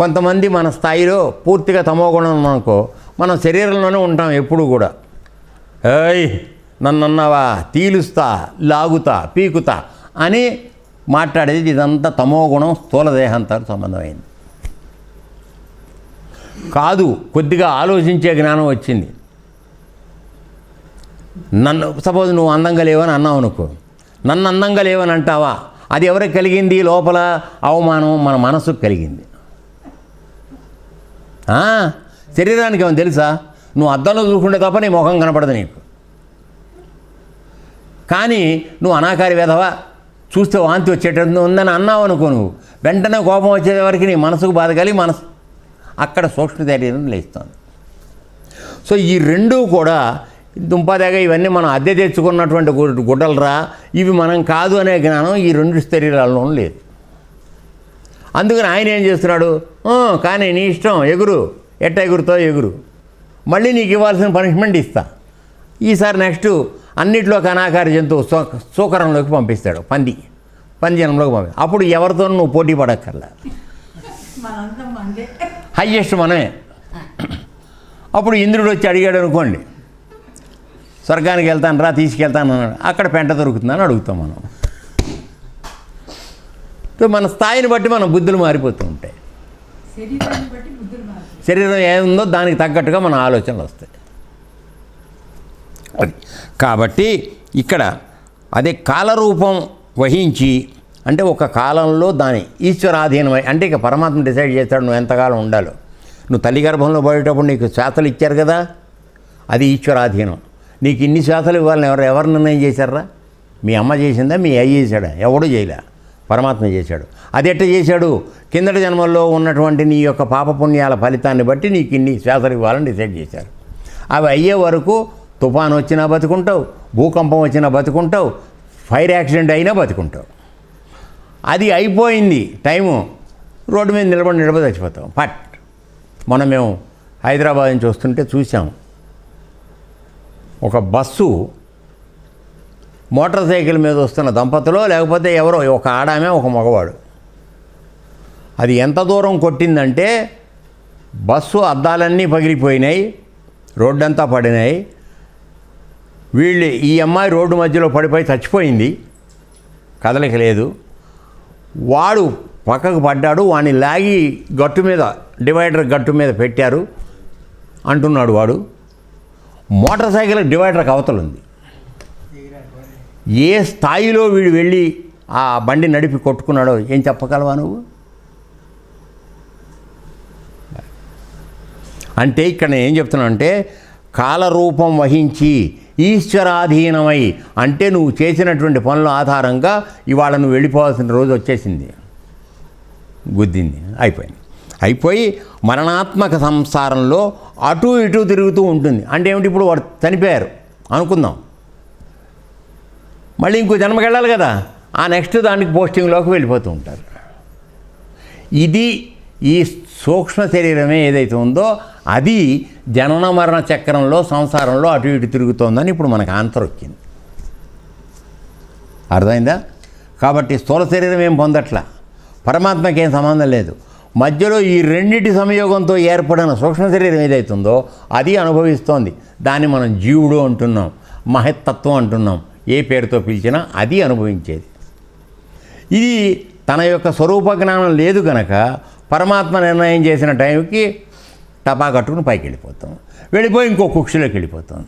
కొంతమంది మన స్థాయిలో పూర్తిగా తమోగుణం అనుకో మనం శరీరంలోనే ఉంటాం ఎప్పుడు కూడా. ఏయ్ నన్ను అన్నావా తీలుస్తా లాగుతా పీకుతా అని మాట్లాడేది ఇదంతా తమోగుణం స్థూల దేహంతో సంబంధమైంది. కాదు కొద్దిగా ఆలోచించే జ్ఞానం వచ్చింది. నన్ను సపోజ్ నువ్వు అందంగా లేవని అన్నావు అనుకో. నన్ను అందంగా లేవని అంటావా? అది ఎవరికి కలిగింది? లోపల అవమానం మన మనసుకు కలిగింది. శరీరానికి ఏమైనా తెలుసా? నువ్వు అద్దంలో చూసుకుంటే తప్ప నీ ముఖం కనపడదు నీకు. కానీ నువ్వు అనాకారి వేధవా? చూస్తే వాంతి వచ్చేటట్టు ఉందని అన్నావు అనుకో నువ్వు. వెంటనే కోపం వచ్చేవరకు నీ మనసుకు బాధ కలిగి మనసు. అక్కడ సూక్ష్మ శరీరం లేస్తుంది. సో ఈ రెండూ కూడా దుంపదేగ ఇవన్నీ మనం అద్దె తెచ్చుకున్నటువంటి గుడ్డలరా? ఇవి మనం కాదు అనే జ్ఞానం ఈ రెండు శరీరాల్లోనూ లేదు. అందుకని ఆయన ఏం చేస్తున్నాడు? కానీ నీ ఇష్టం ఎగురు. ఎట్ట ఎగురుతో ఎగురు. మళ్ళీ నీకు ఇవ్వాల్సిన పనిష్మెంట్ ఇస్తా. ఈసారి నెక్స్ట్ అన్నిట్లో అనాకార జంతువు సూ సూకరంలోకి పంపిస్తాడు పంది. పంజనంలోకి పంపి. అప్పుడు ఎవరితో నువ్వు పోటీ పడక్కర్లా? హయ్యెస్ట్ మనమే. అప్పుడు ఇంద్రుడు వచ్చి అడిగాడు అనుకోండి. స్వర్గానికి వెళ్తాను రా తీసుకెళ్తాను అన్నాడు. అక్కడ పెంట దొరుకుతుందని అడుగుతాం మనం. మన స్థాయిని బట్టి మన బుద్ధులు మారిపోతూ ఉంటాయి శరీరాన్ని బట్టి బుద్ధులు మారుతాయి శరీరం ఏముందో దానికి తగ్గట్టుగా మన ఆలోచనలు వస్తాయి. అది. కాబట్టి ఇక్కడ అదే కాలరూపం వహించి అంటే ఒక కాలంలో దాని ఈశ్వరాధీనమై అంటే ఇక పరమాత్మ డిసైడ్ చేస్తాడు నువ్వు ఎంతకాలం ఉండాలో. నువ్వు తల్లి గర్భంలో పడేటప్పుడు నీకు శ్వాసలు ఇచ్చారు కదా అది ఈశ్వరాధీనం. నీకు ఇన్ని శ్వాసలు ఇవ్వాలని ఎవరు ఎవరు నిర్ణయం చేశారా? మీ అమ్మ చేసిందా? మీ అయ్య చేశాడా? ఎవడు చేయలే. పరమాత్మ చేశాడు. అది ఎట్ట చేశాడు? కిందటి జన్మల్లో ఉన్నటువంటి నీ యొక్క పాపపుణ్యాల ఫలితాన్ని బట్టి నీకు ఇన్ని శ్వాసలు ఇవ్వాలని డిసైడ్ చేశారు. అవి అయ్యే వరకు తుఫాను వచ్చినా బతుకుంటావు భూకంపం వచ్చినా బతుకుంటావు ఫైర్ యాక్సిడెంట్ అయినా బతుకుంటావు. అది అయిపోయింది టైము. రోడ్డు మీద నిలబడి నిలబడి చచ్చిపోతాం. పట్. మనం మేము హైదరాబాద్ నుంచి వస్తుంటే చూసాం ఒక బస్సు మోటార్ సైకిల్ మీద వస్తున్న దంపతులు లేకపోతే ఎవరో ఒక ఆడామే ఒక మగవాడు. అది ఎంత దూరం కొట్టిందంటే బస్సు అద్దాలన్నీ పగిలిపోయినాయి రోడ్డంతా పడినాయి. వీళ్ళు ఈ అమ్మాయి రోడ్డు మధ్యలో పడిపోయి చచ్చిపోయింది. కదలిక లేదు. వాడు పక్కకు పడ్డాడు వాడిని లాగి గట్టు మీద డివైడర్ గట్టు మీద పెట్టారు. అంటున్నాడు వాడు. మోటార్ సైకిల్ డివైడర్కి అవతల ఉంది ఏ స్థాయిలో వీడు వెళ్ళి ఆ బండి నడిపి కొట్టుకున్నాడో ఏం చెప్పగలవా నువ్వు? అంటే ఇక్కడ నేను ఏం చెప్తున్నానంటే కాలరూపం వహించి ఈశ్వరాధీనమై అంటే నువ్వు చేసినటువంటి పనుల ఆధారంగా ఇవాళ నువ్వు వెళ్ళిపోవాల్సిన రోజు వచ్చేసింది. గుద్దింది. అయిపోయింది. అయిపోయి మరణాత్మక సంసారంలో అటు ఇటు తిరుగుతూ ఉంటుంది. అంటే ఏమిటి ఇప్పుడు వాడు చనిపోయారు. అనుకుందాం. మళ్ళీ ఇంకో జన్మకి వెళ్ళాలి కదా. ఆ నెక్స్ట్ దానికి పోస్టింగ్లోకి వెళ్ళిపోతూ ఉంటారు. ఇది ఈ సూక్ష్మ శరీరమే ఏదైతే ఉందో అది జనన మరణ చక్రంలో సంసారంలో అటు ఇటు తిరుగుతోందని ఇప్పుడు మనకు ఆన్సర్ వచ్చింది. అర్థమైందా? కాబట్టి స్థూల శరీరం ఏం పొందట్లా? పరమాత్మకి ఏం సంబంధం లేదు. మధ్యలో ఈ రెండిటి సంయోగంతో ఏర్పడిన సూక్ష్మ శరీరం ఏదైతుందో అది అనుభవిస్తోంది. దాన్ని మనం జీవుడు అంటున్నాం మహత్తత్వం అంటున్నాం. ఏ పేరుతో పిలిచినా అది అనుభవించేది. ఇది తన యొక్క స్వరూప జ్ఞానం లేదు కనుక పరమాత్మ నిర్ణయం చేసిన టైంకి టపా కట్టుకుని పైకి వెళ్ళిపోతాం వెళ్ళిపోయి ఇంకో కుక్షలోకి వెళ్ళిపోతాం.